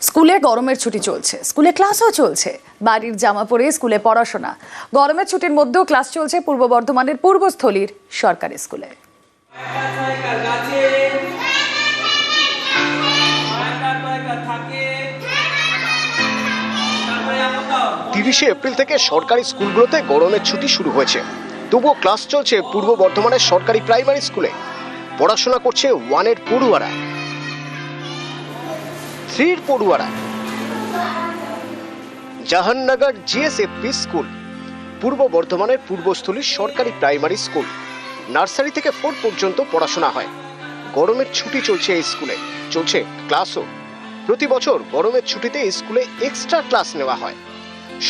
স্কুলে গরমের ছুটি চলছে। স্কুলে ক্লাসও চলছে। বাড়ির জামা পরে স্কুলে পড়াশোনা। গরমের ছুটির মধ্যেও ক্লাস চলছে পূর্ব বর্ধমানের পূর্বস্থলীর সরকারি স্কুলে। তিরিশে এপ্রিল থেকে সরকারি স্কুলগুলোতে গরমের ছুটি শুরু হয়েছে। তবুও ক্লাস চলছে পূর্ব বর্ধমানের সরকারি প্রাইমারি স্কুলে। পড়াশোনা করছে ওয়ানের পড়ুয়ারা। থ্রির পড়ুয়ারা। জাহাননগর জিএসএফপি স্কুল, পূর্ব বর্ধমানের পূর্বস্থলীর সরকারি প্রাইমারি স্কুল, নার্সারি থেকে ফোর পর্যন্ত পড়াশোনা হয়। গরমের ছুটি চলছে এই স্কুলে, চলছে ক্লাসও। প্রতি বছর গরমের ছুটিতে স্কুলে এক্সট্রা ক্লাস নেওয়া হয়।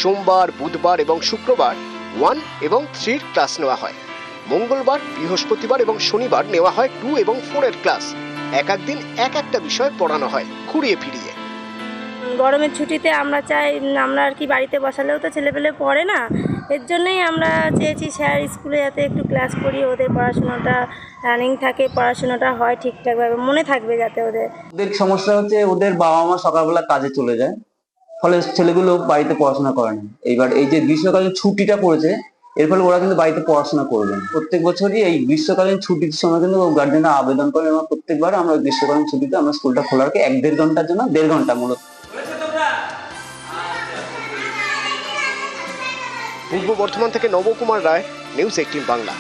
সোমবার, বুধবার এবং শুক্রবার ওয়ান এবং থ্রির ক্লাস নেওয়া হয়। মঙ্গলবার, বৃহস্পতিবার এবং শনিবার নেওয়া হয় টু এবং ফোরের ক্লাস এক এক দিন এক একটা বিষয় পড়ানো হয় ঘুরিয়ে ফিরিয়ে। গরমের ছুটিতে আমরা চাই আমরা আর কি বাড়িতে বসালেও তো ছেলেপেলে পড়ে না। এর জন্যই আমরা চেয়েছি স্যার স্কুলে যাতে একটু ক্লাস করি ওদের পড়াশোনাটা রানিং থাকে পড়াশোনাটা হয় ঠিকঠাকভাবে মনে থাকবে যাতে ওদের। ওদের সমস্যা হচ্ছে ওদের বাবা মা সকালবেলা কাজে চলে যায় ফলে ছেলেগুলো বাড়িতে পড়াশোনা করে না। এইবার এই যে গ্রীষ্মকালীন ছুটিটা পড়েছে এর ফলে ওরা কিন্তু বাড়িতে পড়াশোনা করবে না। প্রত্যেক বছরই এই গ্রীষ্মকালীন ছুটির সময় কিন্তু গার্জেনরা আবেদন করে এবং প্রত্যেকবার আমরা গ্রীষ্মকালীন ছুটিতে আমরা স্কুলটা খোলার এক দেড় ঘণ্টার জন্য দেড় ঘণ্টা মূলত পূর্ব বর্ধমান থেকে নবকুমার রায় নিউজ এইটিন বাংলা